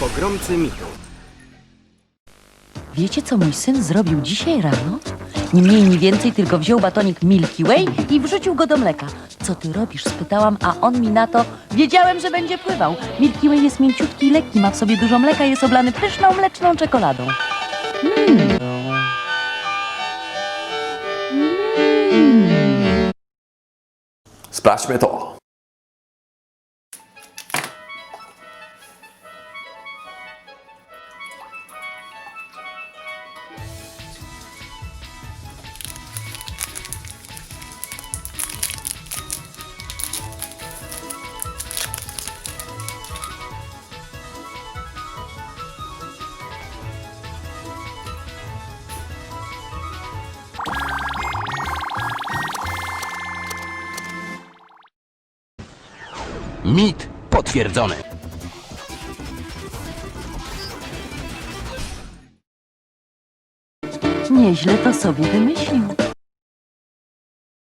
Pogromcy mitu. Wiecie, co mój syn zrobił dzisiaj rano? Nie mniej, nie więcej, tylko wziął batonik Milky Way i wrzucił go do mleka. Co ty robisz? spytałam, a on mi na to. Wiedziałem, że będzie pływał. Milky Way jest mięciutki i lekki, ma w sobie dużo mleka i jest oblany pyszną mleczną czekoladą. Sprawdźmy to. Mit potwierdzony. Nieźle to sobie wymyślił.